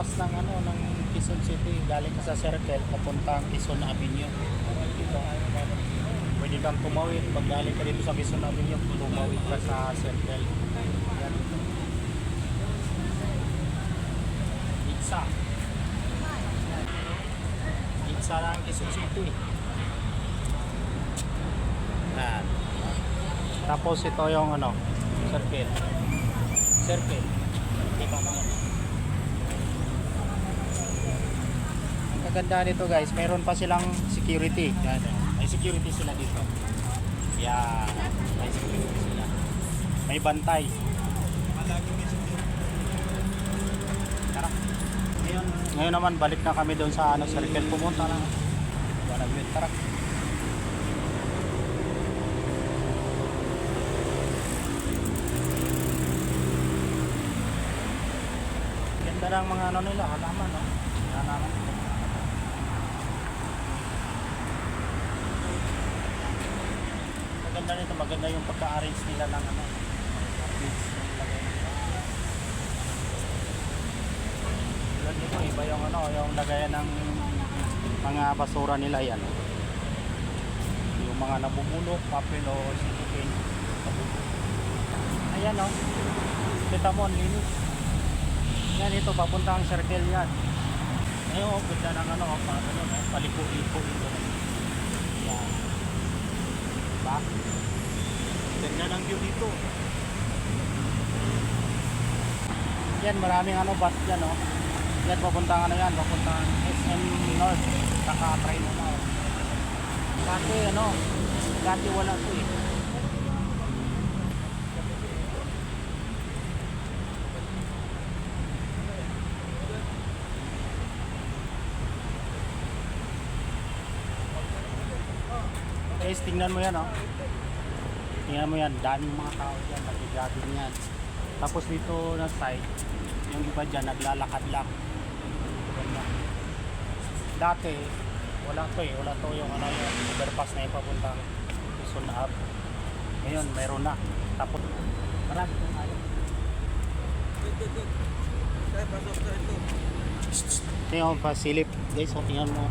overpass ng ano ng Quezon City galing ka sa Circle papuntang Quezon Avenue. Dito pwede kang tumawid pag galing ka dito sa Quezon Avenue tumawid ka sa Circle. Yan. Pizza. Pizza ng Quezon City. Yan. Tapos ito yung ano Circle. Circle Ito mo yan. Ang kaganda nito guys, meron pa silang security. Yan, oh. may security sila dito. Yan, may security sila. May bantay. Tara. Ngayon, ngayon naman balik na kami doon sa ano, circle pumunta na. Wala Tara. Ng mga ano nila, halaman, no? Halaman. Maganda nito, maganda yung pagka-arrange nila ng ano. Tulad nito, iba yung ano, yung lagayan ng mga basura nila yan. Yung mga nabubulok, papel o silipin. Ayan, no? Kita mo, ang linis. Yan ito, papuntang circle yan. Ayun, oh, ganda ng ano, oh, pa, ano, eh, paliko-liko ito. Yan. Diba? Ganda ng view dito. Yan, maraming ano, bus dyan, oh. Yan, papuntang ano yan, papuntang SM North. Saka train na, oh. Dati, ano, dati wala to eh. Guys, tingnan mo yan, oh. Tingnan mo yan, daming mga tao dyan, nag-jogging yan. Tapos dito na side, yung iba dyan, naglalakad lang. Dati, wala to eh, wala to yung ano yung overpass na yung papuntang Quezon Ave. Ngayon, meron na. Tapos, marami kong ayaw. Tingnan mo pa, silip. Guys, oh, tingnan mo.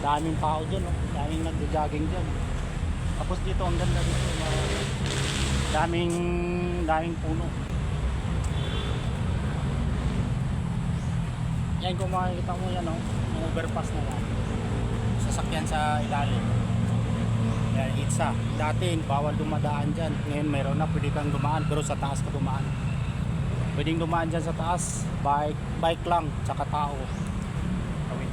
Daming tao dyan, oh. daming nagja-jogging dyan. Tapos dito, ang ganda dito. mga- Daming, daming puno. Yan kung makikita mo yan, oh. Overpass na yan. Sasakyan sa ilalim. Yan, itsa. Dati, bawal dumadaan dyan. Ngayon, meron na. Pwede kang dumaan, pero sa taas ka dumaan. Pwedeng dumaan dyan sa taas. Bike, bike lang, tsaka tao. Tawid.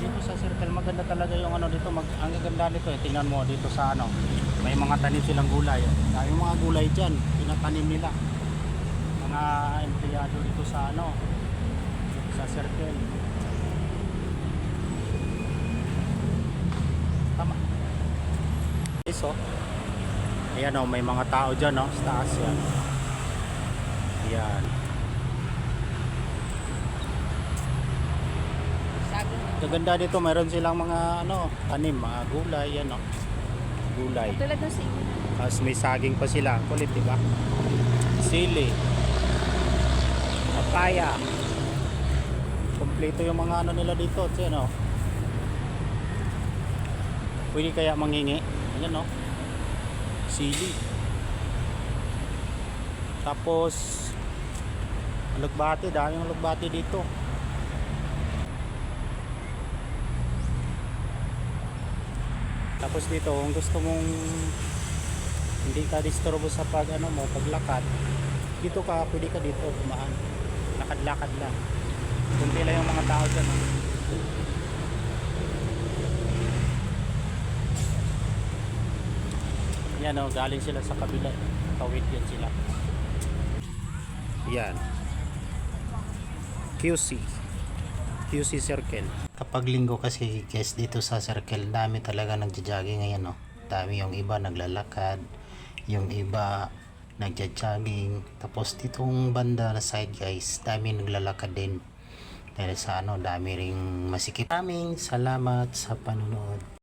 dito sa circle maganda talaga yung ano dito mag ang gaganda nito eh tingnan mo dito sa ano may mga tanim silang gulay. Dahil yung mga gulay diyan pinatanim nila. Mga empleyado dito sa ano sa circle. Tama. Guys oh. Ayan oh may mga tao diyan oh sa taas yan. Yan Gaganda dito, mayroon silang mga ano, tanim, mga gulay, ano. Gulay. Tulad ng singing. Tapos may saging pa sila. Kulit, di ba? Sili. Papaya. Kompleto yung mga ano nila dito. Ito, ano. Pwede kaya mangingi. Ayan, no? Sili. Tapos, alugbati. Daming alugbati dito. Tapos dito, kung gusto mong hindi ka disturbo sa pag ano mo, paglakad, dito ka, pwede ka dito kumaan. Lakad-lakad lang. Kunti lang yung mga tao dyan. oh. Yan o, galing sila sa kabila. Tawid yan sila. Yan. QC. QC Circle. Kapag linggo kasi guys dito sa circle dami talaga nagja-jogging ngayon no. Dami yung iba naglalakad, yung iba nagja-jogging. Tapos ditong banda na side guys, dami naglalakad din. Dahil sa ano, dami ring masikip. Maraming salamat sa panonood.